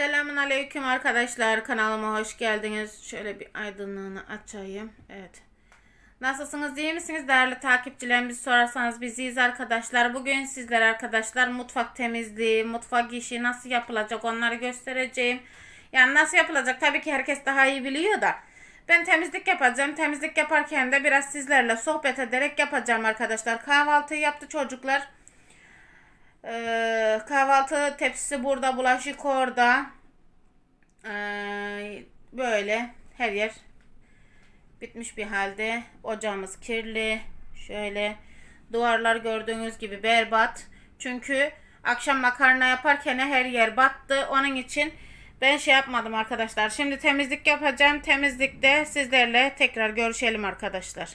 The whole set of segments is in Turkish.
Selamun aleyküm arkadaşlar. Kanalıma hoş geldiniz. Şöyle bir aydınlığını açayım. Evet. Nasılsınız? iyi misiniz? Değerli takipçilerimiz sorarsanız biz iyiyiz arkadaşlar. Bugün sizler arkadaşlar mutfak temizliği, mutfak işi nasıl yapılacak onları göstereceğim. Yani nasıl yapılacak tabii ki herkes daha iyi biliyor da. Ben temizlik yapacağım. Temizlik yaparken de biraz sizlerle sohbet ederek yapacağım arkadaşlar. Kahvaltıyı yaptı çocuklar. Ee, kahvaltı tepsisi burada, bulaşık orada. Ee, böyle her yer bitmiş bir halde. Ocağımız kirli. Şöyle duvarlar gördüğünüz gibi berbat. Çünkü akşam makarna yaparken her yer battı. Onun için ben şey yapmadım arkadaşlar. Şimdi temizlik yapacağım. Temizlikte sizlerle tekrar görüşelim arkadaşlar.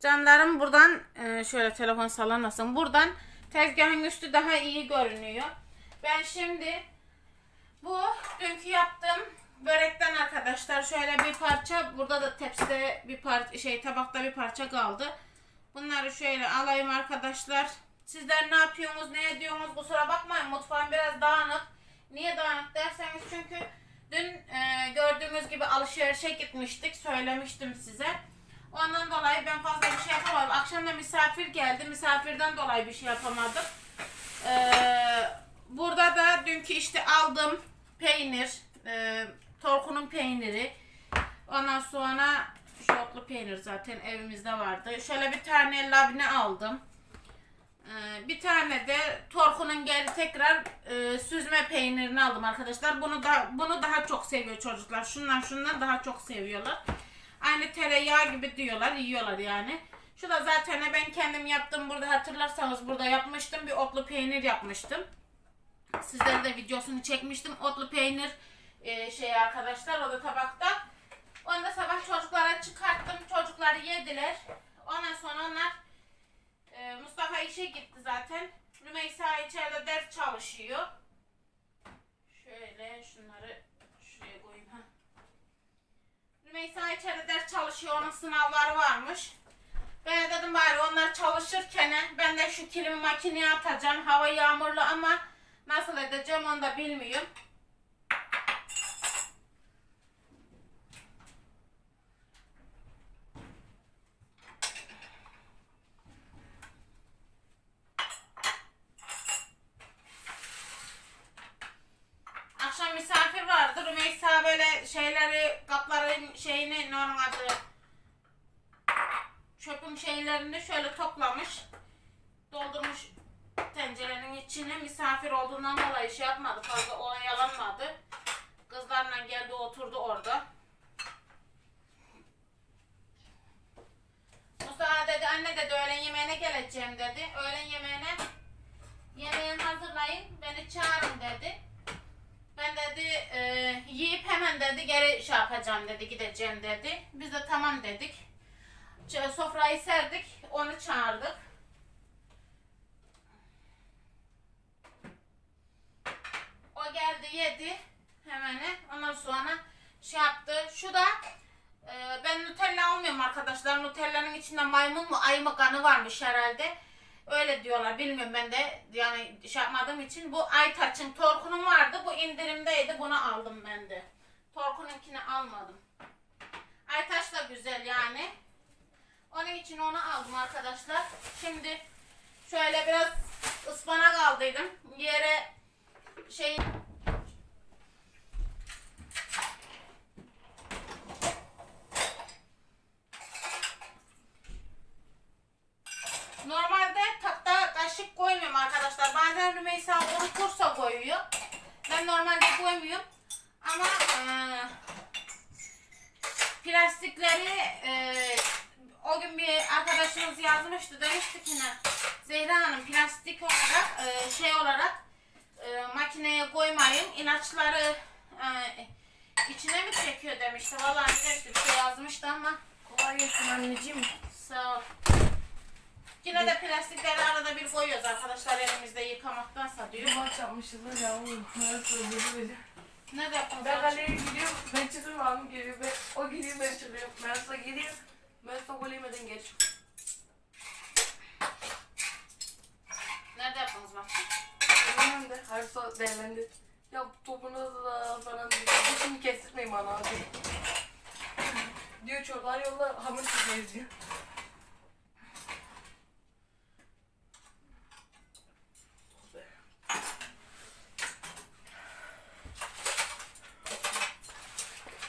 Canlarım buradan e, şöyle telefon sallanmasın. Buradan tezgahın üstü daha iyi görünüyor. Ben şimdi bu dünkü yaptığım börekten arkadaşlar şöyle bir parça burada da tepside bir parça şey tabakta bir parça kaldı. Bunları şöyle alayım arkadaşlar. Sizler ne yapıyorsunuz, ne ediyorsunuz kusura bakmayın mutfağım biraz dağınık. Niye dağınık derseniz çünkü dün e, gördüğünüz gibi alışverişe gitmiştik söylemiştim size. Ondan dolayı ben fazla bir şey yapamadım. Akşam da misafir geldi. Misafirden dolayı bir şey yapamadım. Ee, burada da dünkü işte aldığım peynir, e, Torku'nun peyniri. Ondan sonra şu otlu peynir zaten evimizde vardı. Şöyle bir tane labne aldım. Ee, bir tane de Torku'nun geri tekrar e, süzme peynirini aldım arkadaşlar. Bunu da bunu daha çok seviyor çocuklar. Şundan şundan daha çok seviyorlar. Aynı tereyağı gibi diyorlar, yiyorlar yani. Şu da zaten ben kendim yaptım burada hatırlarsanız burada yapmıştım. Bir otlu peynir yapmıştım. Sizlere de videosunu çekmiştim. Otlu peynir e, şey arkadaşlar o da tabakta. Onu da sabah çocuklara çıkarttım. Çocuklar yediler. Ondan sonra onlar e, Mustafa işe gitti zaten. Rümeysa içeride ders çalışıyor. Şöyle şunları şuraya koyayım. ha. Rümeysa içeride ders çalışıyor. Onun sınavları varmış. Ben de dedim bari onlar çalışırken ben de şu kilimi makineye atacağım. Hava yağmurlu ama nasıl edeceğim onu da bilmiyorum. Akşam misafir vardı. Rümeysa böyle şeyleri, kapların şeyini ne onun adı şeylerini şöyle toplamış. Doldurmuş tencerenin içine misafir olduğundan dolayı şey yapmadı. Fazla oyalanmadı. Kızlarla geldi oturdu orada. Mustafa dedi anne dedi öğlen yemeğine geleceğim dedi. Öğlen yemeğine yemeğini hazırlayın beni çağırın dedi. Ben dedi e, yiyip hemen dedi geri şey yapacağım dedi gideceğim dedi. Biz de tamam dedik. Sofrayı serdik onu çağırdık. O geldi yedi hemen ondan sonra şey yaptı. Şu da e, ben Nutella almıyorum arkadaşlar. Nutella'nın içinde maymun mu ay mı kanı varmış herhalde. Öyle diyorlar. Bilmiyorum ben de yani şey yapmadığım için. Bu Aytaç'ın Torku'nun vardı. Bu indirimdeydi. Bunu aldım ben de. Torku'nunkini almadım. Aytaç da güzel yani. Onun için onu aldım arkadaşlar. Şimdi şöyle biraz ıspanak aldıydım. Yere şey Normalde tahta kaşık koymuyorum arkadaşlar. Bazen Rümeysa unutursa koyuyor. Ben normalde koymuyorum. Ama eee plastikleri eee, o gün bir arkadaşımız yazmıştı. Demişti ki ne? Zehra Hanım plastik olarak eee, şey olarak eee, makineye koymayın. İlaçları eee, içine mi çekiyor demişti. Vallahi demişti bir şey yazmıştı ama Kolay gelsin anneciğim. Sağ ol. Yine de plastikleri arada bir koyuyoruz arkadaşlar elimizde yıkamaktansa diyor. Maç yapmışız ya oğlum. Nasıl böyle. Ne de yapalım? Ben kaleye gidiyorum. Ben çıkıyorum abim geliyor. Ben, o geliyor ben çıkıyorum. Mersa geliyor. Mersa gol yemeden geri çıkıyor. Nerede yaptınız bak? Benim de her saat değerlendi. Ya topunuzu da falan. Şimdi kestirmeyin bana diyor çocuklar yolda hamur çizmeyiz diyor.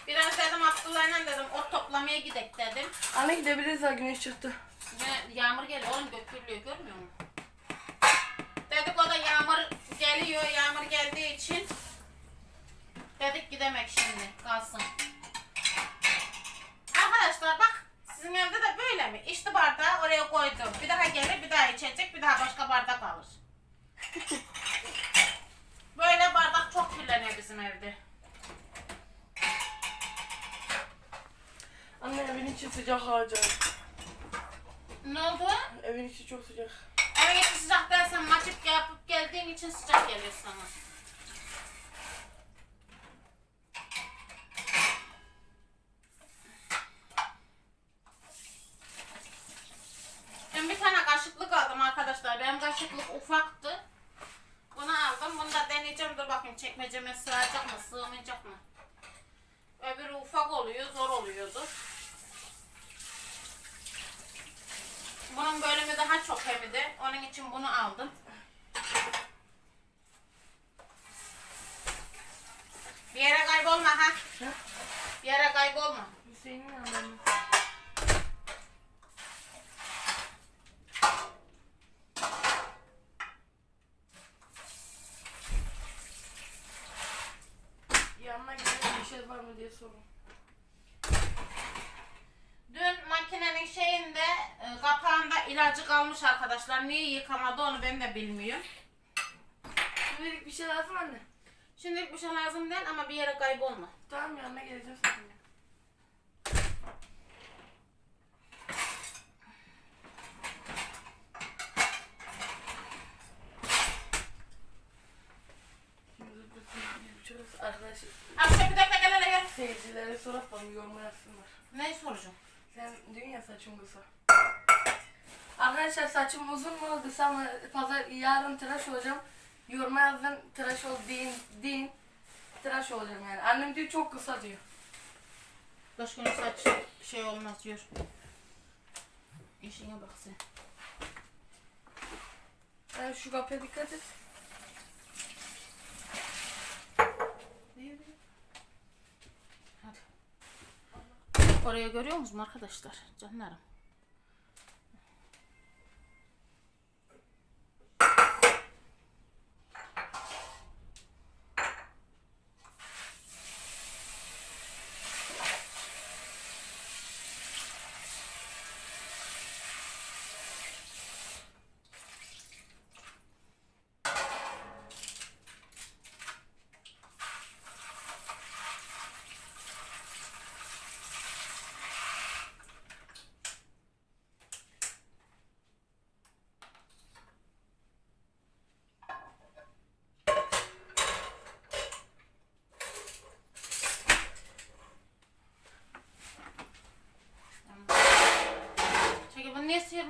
Biraz dedim Abdullah'la dedim ot toplamaya gidek dedim. Anne gidebiliriz ha güneş çıktı. Ve yağmur geliyor oğlum gökürlüyor görmüyor musun? Dedik o da yağmur geliyor yağmur geldiği için dedik gidemek şimdi kalsın. Arkadaşlar bak sizin evde de böyle mi? İçti bardağı oraya koydum. Bir daha gelir bir daha içecek bir daha başka bardak alır. böyle bardak çok kirleniyor bizim evde. İçi sıcak acayip. Ne oldu? Evin içi çok sıcak. Eve geçti sıcak dersen maçıp yapıp geldiğin için sıcak geliyor sana. Ben bir tane kaşıklık aldım arkadaşlar. Benim kaşıklık ufaktı. Bunu aldım. Bunu da deneyeceğim. Dur bakayım çekmeceme sığacak mı, sığmayacak mı? Öbürü ufak oluyor, zor oluyordu. Bunun bölümü daha çok hemidi. Onun için bunu aldım. Bir yere kaybolma ha. Ha? Bir yere kaybolma. Hüseyin'in yanında. Yanına gelip bir şey var mı diye sorun. Dün makinenin şeyinde e, ilacı kalmış arkadaşlar. Niye yıkamadı onu ben de bilmiyorum. Şimdilik bir şey lazım anne. Şimdilik bir şey lazım değil ama bir yere kaybolma. Tamam yanına geleceğim seninle. Arkadaşlar Abi şu bir dakika gel hele gel. seyircilere sor bakalım yorum yazsınlar. Ne soracağım? Sen diyorsun ya saçım kısa. Arkadaşlar saçım uzun mu kısa mı? Pazar yarın tıraş olacağım. Yoruma yazın tıraş ol deyin, deyin. Tıraş olacağım yani. Annem diyor çok kısa diyor. Beş günlük saç şey olmaz diyor. İşine bak sen. Sen şu kapıya dikkat et. Hadi. Oraya görüyor musunuz arkadaşlar? Canlarım.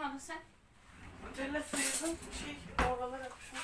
Sıyırmadın sen? Ötelle sıyırdım. Şey oralar yapmışım.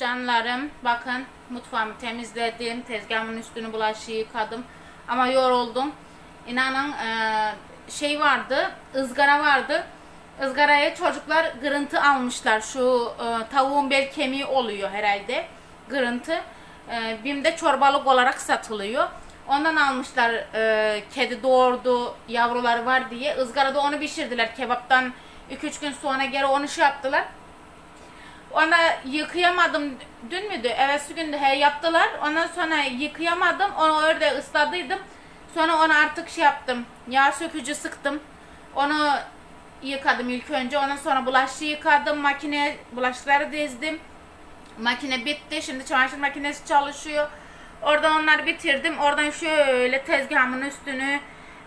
Canlarım bakın mutfağımı temizledim. Tezgahımın üstünü bulaşığı yıkadım. Ama yoruldum. İnanın eee, şey vardı, ızgara vardı. Izgaraya çocuklar kırıntı almışlar. Şu eee, tavuğun bel kemiği oluyor herhalde. Kırıntı. Eee Bim'de çorbalık olarak satılıyor. Ondan almışlar kedi doğurdu yavruları var diye. ızgarada onu pişirdiler kebaptan 2-3 gün sonra geri onu şey yaptılar. Ona yıkayamadım. Dün müydü? Evet gün he yaptılar. Ondan sonra yıkayamadım. Onu orada ısladıydım. Sonra onu artık şey yaptım. Yağ sökücü sıktım. Onu yıkadım ilk önce. Ondan sonra bulaşığı yıkadım. Makine bulaşıkları dizdim. Makine bitti. Şimdi çamaşır makinesi çalışıyor. Oradan onları bitirdim. Oradan şöyle tezgahımın üstünü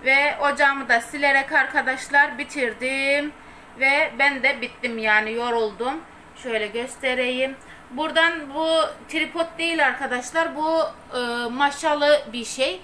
ve ocağımı da silerek arkadaşlar bitirdim. Ve ben de bittim yani yoruldum. Şöyle göstereyim. Buradan bu tripod değil arkadaşlar. Bu e, maşalı bir şey.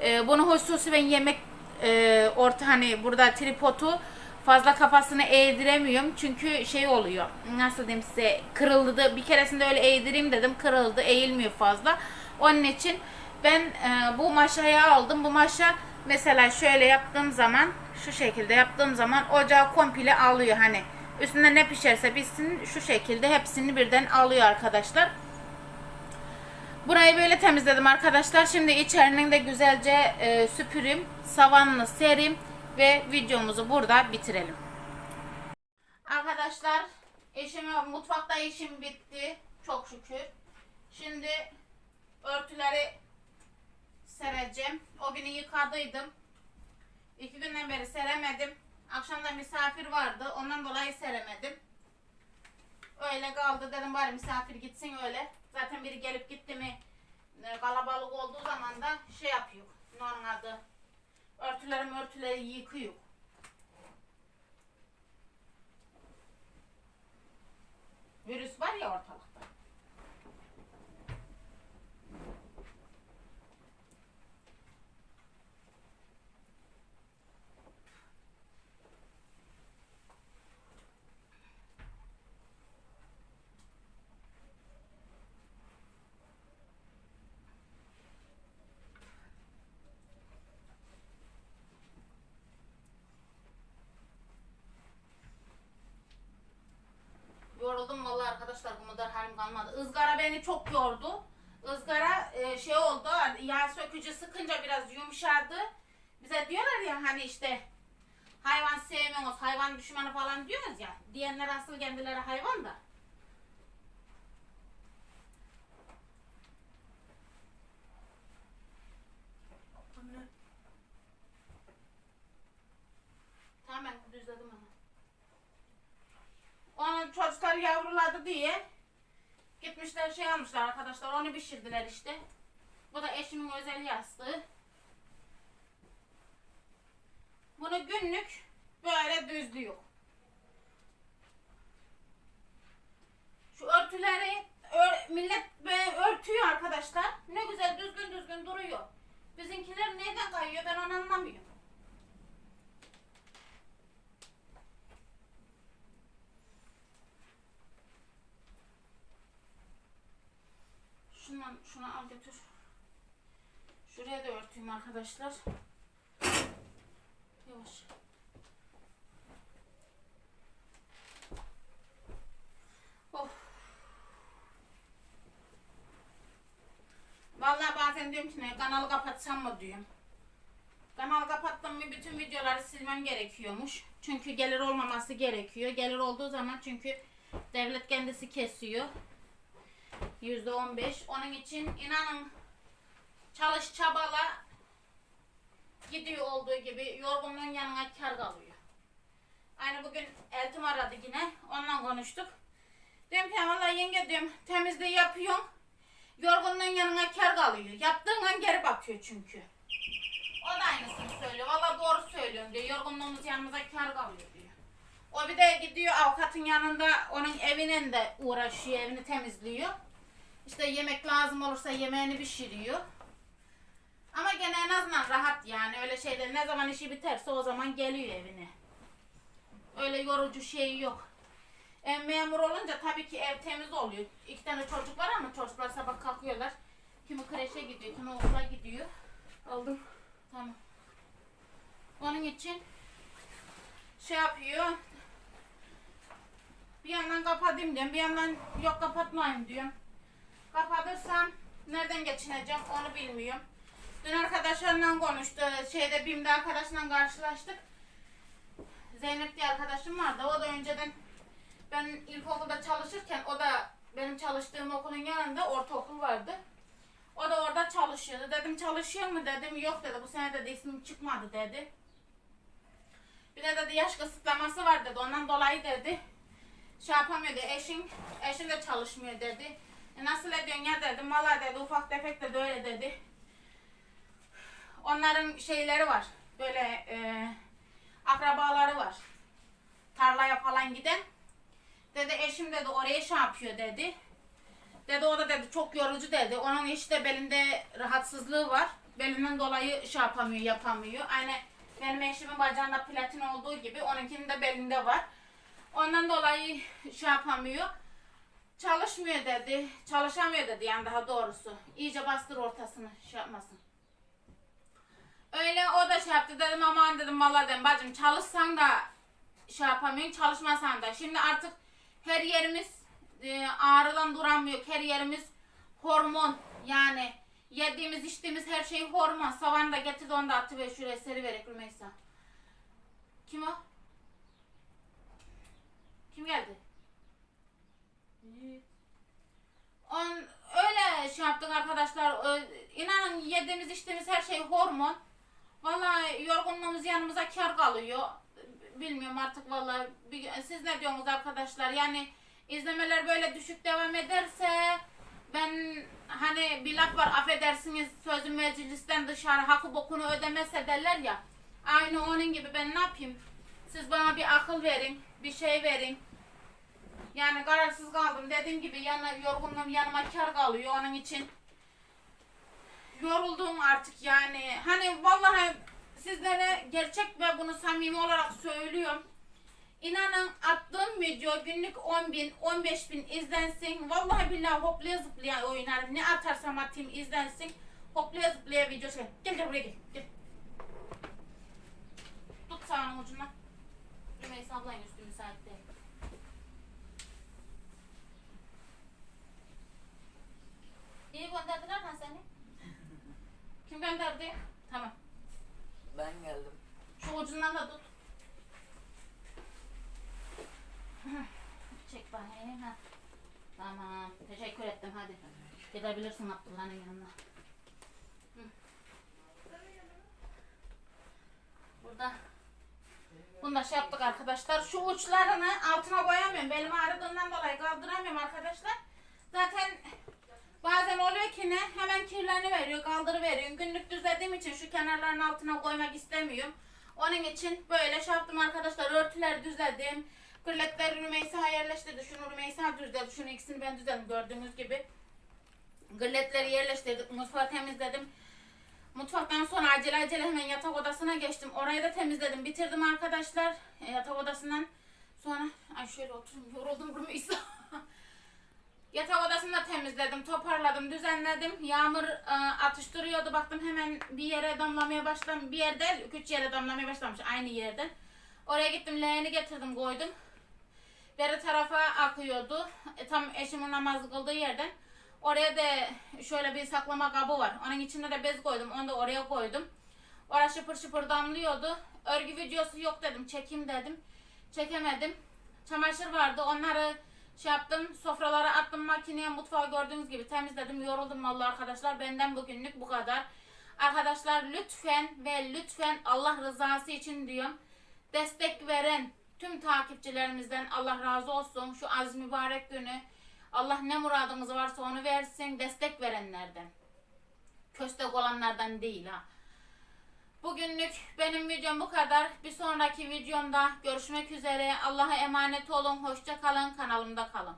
E, bunu hususi ben yemek e, orta hani burada tripodu fazla kafasını eğdiremiyorum. Çünkü şey oluyor. Nasıl diyeyim size kırıldı bir keresinde öyle eğdireyim dedim. Kırıldı. Eğilmiyor fazla. Onun için ben e, bu maşayı aldım. Bu maşa mesela şöyle yaptığım zaman şu şekilde yaptığım zaman ocağı komple alıyor hani. Üstünde ne pişerse pişsin şu şekilde hepsini birden alıyor arkadaşlar. Burayı böyle temizledim arkadaşlar. Şimdi içerinin de güzelce e, süpüreyim. Savanını sereyim ve videomuzu burada bitirelim. Arkadaşlar eşim mutfakta işim bitti. Çok şükür. Şimdi örtüleri sereceğim. O günü yıkadıydım. İki günden beri seremedim. Akşamda misafir vardı. Ondan dolayı seremedim. Öyle kaldı dedim bari misafir gitsin öyle. Zaten biri gelip gitti mi e, kalabalık olduğu zaman da şey yapıyor. Onun adı? Örtüleri örtüleri yıkıyor. Virüs var ya ortalıkta. Yoruldum vallahi arkadaşlar bu kadar halim kalmadı. Izgara beni çok yordu. Izgara e, şey oldu yağ sökücü sıkınca biraz yumuşadı. Bize diyorlar ya hani işte hayvan sevmiyoruz, hayvan düşmanı falan diyoruz ya. Diyenler asıl kendileri hayvan da. Tamam ben düzledim onu. Onun çocuklar yavruladı diye gitmişler şey almışlar arkadaşlar onu pişirdiler işte. Bu da eşimin özel yastığı. Bunu günlük böyle düzlüyor. Şu örtüleri ör- millet böyle örtüyor arkadaşlar. Ne güzel düzgün düzgün duruyor. Bizimkiler neden kayıyor ben anlamıyorum. Şundan şunu al götür. Şuraya da örteyim arkadaşlar. Yavaş. Of. Vallahi bazen diyorum ki ne kanalı kapatsam mı diyorum. Kanalı kapattım mı bütün videoları silmem gerekiyormuş. Çünkü gelir olmaması gerekiyor. Gelir olduğu zaman çünkü devlet kendisi kesiyor. Yüzde on beş. Onun için inanın çalış çabala gidiyor olduğu gibi yorgunluğun yanına kar kalıyor. Aynı bugün Eltim aradı yine. Onunla konuştuk. Diyorum ki valla yenge diyorum temizliği yapıyorum. Yorgunluğun yanına kar kalıyor. Yaptığın geri bakıyor çünkü. O da aynısını söylüyor. Valla doğru söylüyorum diyor. Yorgunluğumuz yanımıza kar kalıyor. O bir de gidiyor avukatın yanında onun evinin de uğraşıyor. Evini temizliyor. İşte yemek lazım olursa yemeğini pişiriyor. Ama gene en azından rahat yani öyle şeyler ne zaman işi biterse o zaman geliyor evine. Öyle yorucu şey yok. Ev memur olunca tabii ki ev temiz oluyor. İki tane çocuk var ama çocuklar sabah kalkıyorlar. Kimi kreşe gidiyor, kimi okula gidiyor. Aldım. Tamam. Onun için şey yapıyor. Bir yandan kapatayım diyorum, bir yandan yok kapatmayayım diyorum. Kapatırsam nereden geçineceğim onu bilmiyorum. Dün arkadaşlarla konuştu. Şeyde BİM'de arkadaşla karşılaştık. Zeynep diye arkadaşım vardı. O da önceden ben ilkokulda çalışırken o da benim çalıştığım okulun yanında ortaokul vardı. O da orada çalışıyordu. Dedim çalışıyor mu dedim. Yok dedi. Bu sene dedi ismim çıkmadı dedi. Bir de dedi yaş kısıtlaması var dedi. Ondan dolayı dedi. Şey yapamıyor dedi. Eşin, eşin de çalışmıyor dedi. E nasıl ediyorsun ya dedim. Valla dedi ufak tefek de böyle dedi. Onların şeyleri var. Böyle e, akrabaları var. Tarlaya falan giden. Dedi eşim dedi oraya şey yapıyor dedi. Dedi o da dedi çok yorucu dedi. Onun işte belinde rahatsızlığı var. Belinden dolayı şey yapamıyor, yapamıyor. Aynı benim eşimin bacağında platin olduğu gibi onunkinin de belinde var. Ondan dolayı şey yapamıyor. Çalışmıyor dedi. Çalışamıyor dedi yani daha doğrusu. İyice bastır ortasını şey yapmasın. Öyle o da şey yaptı dedim aman dedim vallahi dedim bacım çalışsan da şey yapamıyorsun çalışmasan da. Şimdi artık her yerimiz e, ağrıdan duramıyor. Her yerimiz hormon yani yediğimiz içtiğimiz her şey hormon. Savan da getirdi onu da attı ve şuraya seri verek Rümeysa. Kim o? Kim geldi? On, öyle şey yaptık arkadaşlar. İnanın yediğimiz içtiğimiz her şey hormon. Vallahi yorgunluğumuz yanımıza kar kalıyor. Bilmiyorum artık vallahi. Siz ne diyorsunuz arkadaşlar? Yani izlemeler böyle düşük devam ederse ben hani bir laf var affedersiniz sözü meclisten dışarı hakkı bokunu ödemezse derler ya. Aynı onun gibi ben ne yapayım? Siz bana bir akıl verin, bir şey verin. Yani kararsız kaldım. Dediğim gibi yana, yorgunluğum yanıma kar kalıyor onun için. Yoruldum artık yani. Hani vallahi sizlere gerçek ve bunu samimi olarak söylüyorum. İnanın attığım video günlük 10 bin, 15 bin izlensin. Vallahi billahi hoplaya zıplaya oynarım. Ne atarsam atayım izlensin. Hoplaya zıplaya video şey. Gel gel buraya gel. gel. Tut sağının ucuna. Rümeysa ablayın üstü müsait değil. İyi gönderdiler mi seni? Kim gönderdi? Tamam. Ben geldim. Şu ucundan da tut. Çek bakayım. Ha. Tamam. Teşekkür ettim. Hadi. Gidebilirsin Abdullah'ın yanına. Hı. Burada. Bunu da şey yaptık arkadaşlar. Şu uçlarını altına koyamıyorum. Belim ağrıdığından dolayı kaldıramıyorum arkadaşlar. Zaten bazen oluyor ki ne hemen kirlerini veriyor, kaldırı veriyor. Günlük düzlediğim için şu kenarların altına koymak istemiyorum. Onun için böyle şey yaptım arkadaşlar. Örtüleri düzledim. Kırletleri Rümeysa yerleştirdi. Şunu Rümeysa düzledi. Şunu ikisini ben düzledim gördüğünüz gibi. Gırletleri yerleştirdik. Mutfağı temizledim. Mutfaktan sonra acele acele hemen yatak odasına geçtim. Orayı da temizledim. Bitirdim arkadaşlar. E, yatak odasından sonra ay şöyle oturayım. Yoruldum Rümeysa. Yatak odasını da temizledim, toparladım, düzenledim. Yağmur e, atıştırıyordu. Baktım hemen bir yere damlamaya başlamış. Bir yer değil, üç yere damlamaya başlamış aynı yerden. Oraya gittim, leğeni getirdim, koydum. Beri tarafa akıyordu. E, tam eşimin namaz kıldığı yerden. Oraya da şöyle bir saklama kabı var. Onun içinde de bez koydum. Onu da oraya koydum. Orası şıpır şıpır damlıyordu. Örgü videosu yok dedim. Çekeyim dedim. Çekemedim. Çamaşır vardı. Onları şey yaptım. Sofralara attım makineye. Mutfağı gördüğünüz gibi temizledim. Yoruldum vallahi arkadaşlar. Benden bugünlük bu kadar. Arkadaşlar lütfen ve lütfen Allah rızası için diyorum. Destek veren tüm takipçilerimizden Allah razı olsun. Şu az mübarek günü. Allah ne muradınız varsa onu versin. Destek verenlerden. Köstek olanlardan değil ha. Bugünlük benim videom bu kadar. Bir sonraki videomda görüşmek üzere. Allah'a emanet olun. Hoşça kalın. Kanalımda kalın.